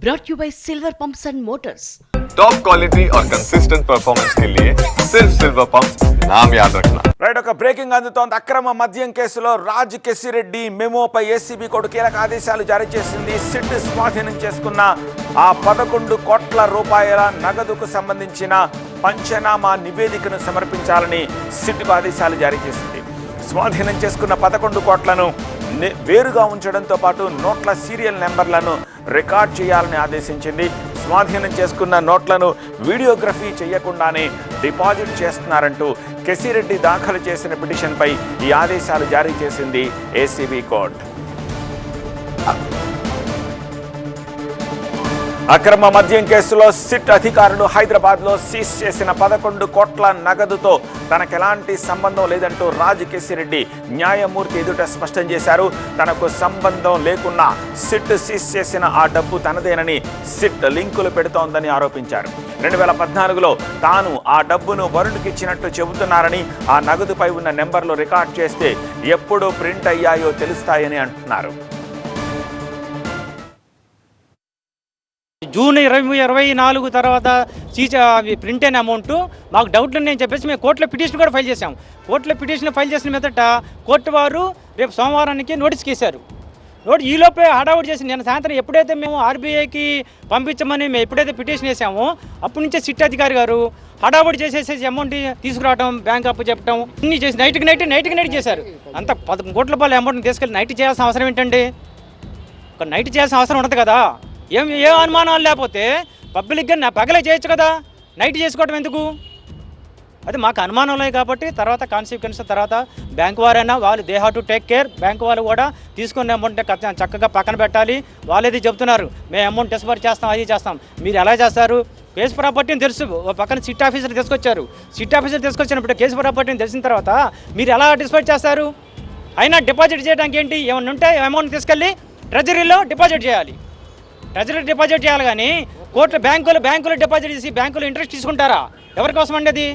brought you by Silver Pumps and Motors. Top quality और consistent performance के लिए सिर्फ सिल्वर पंप नाम याद रखना రైట్ ఒక బ్రేకింగ్ అందుతోంది అక్రమ మద్యం కేసులో రాజ్ కెసిరెడ్డి మెమోపై ఏసీబీ కోర్టు కీలక ఆదేశాలు జారీ చేసింది సిట్ స్వాధీనం చేసుకున్న ఆ పదకొండు కోట్ల రూపాయల నగదుకు సంబంధించిన పంచనామా నివేదికను సమర్పించాలని సిట్ ఆదేశాలు జారీ చేసింది స్వాధీనం చేసుకున్న పదకొండు కోట్లను ని- వేరుగా ఉంచడంతో పాటు నోట్ల సీరియల్ నెంబర్లను రికార్డ్ చేయాలని ఆదేశించింది. స్వాధీనం చేసుకున్న నోట్లను వీడియోగ్రఫీ చేయకుండానే డిపాజిట్ చేస్తున్నారంటూ కెసిరెడ్డి దాఖలు చేసిన పిటిషన్పై ఈ ఆదేశాలు జారీ చేసింది ఏసీబీ కోర్టు. అక్రమ మద్యం కేసులో సిట్ అధికారులు హైదరాబాద్లో సీజ్ చేసిన పదకొండు కోట్ల నగదుతో తనకు ఎలాంటి సంబంధం లేదంటూ రాజ్ కేసిరెడ్డి న్యాయమూర్తి ఎదుట స్పష్టం చేశారు. తనకు సంబంధం లేకున్నా సిట్ సీజ్ చేసిన ఆ డబ్బు తనదేనని సిట్ లింకులు పెడుతోందని ఆరోపించారు. రెండు వేల పద్నాలుగులో తాను ఆ డబ్బును వరుణ్కి ఇచ్చినట్టు చెబుతున్నారని ఆ నగదుపై ఉన్న నెంబర్లు రికార్డ్ చేస్తే ఎప్పుడు ప్రింట్ అయ్యాయో తెలుస్తాయని అంటున్నారు. జూన్ ఇరవై ఇరవై నాలుగు తర్వాత సీజ్ ప్రింట్ అయిన అమౌంట్ మాకు డౌట్లు ఉన్నాయని చెప్పేసి మేము కోర్టులో పిటిషన్ కూడా ఫైల్ చేశాం కోర్టులో పిటిషన్ ఫైల్ చేసిన మీదట కోర్టు వారు రేపు సోమవారానికి నోటీస్ చేశారు నోటి ఈ లోపే హడావుడి చేసి నేను సాయంత్రం ఎప్పుడైతే మేము ఆర్బీఐకి పంపించమని మేము ఎప్పుడైతే పిటిషన్ వేసామో అప్పటి నుంచే సిట్ అధికారి గారు హడావుడి చేసేసేసి అమౌంట్ తీసుకురావడం బ్యాంక్ అప్పు చెప్పడం అన్ని చేసి నైట్కి నైట్ నైట్కి నైట్ చేశారు. అంత పదకొండు కోట్ల రూపాయల అమౌంట్ తీసుకెళ్ళి నైట్ చేయాల్సిన అవసరం ఏంటండి? ఒక నైట్ చేయాల్సిన అవసరం ఉండదు కదా? ఏం ఏ అనుమానాలు లేకపోతే పబ్లిక్గా నా పగలే చేయొచ్చు కదా? నైట్ చేసుకోవటం ఎందుకు? అది మాకు అనుమానం లేదు కాబట్టి తర్వాత కాన్సిక్వెన్స్ తర్వాత బ్యాంక్ వారైనా వాళ్ళు they have to take care bank వాళ్ళు కూడా తీసుకున్న అమౌంట్ చక్కగా పక్కన పెట్టాలి. వాళ్ళేది చెప్తున్నారు మేము అమౌంట్ డిస్బర్ చేస్తాం అది చేస్తాం. మీరు ఎలా చేస్తారు? కేసు ప్రాపర్టీని తెలుసు. ఓ పక్కన సిట్ ఆఫీసర్ తీసుకొచ్చారు. సిట్ ఆఫీసర్ తీసుకొచ్చినప్పుడు కేసు ప్రాపర్టీని తెలిసిన తర్వాత మీరు ఎలా డిస్పైట్ చేస్తారు? అయినా డిపాజిట్ చేయడానికి ఏంటి? ఏమన్నా ఉంటే అమౌంట్ తీసుకెళ్ళి ట్రెజరీలో డిపాజిట్ చేయాలి. ట్రెజరీ డిపాజిట్ చేయాలి కానీ కోర్టు బ్యాంకులు బ్యాంకులు డిపాజిట్ చేసి బ్యాంకులు ఇంట్రెస్ట్ తీసుకుంటారా? ఎవరికోసం అండి అది?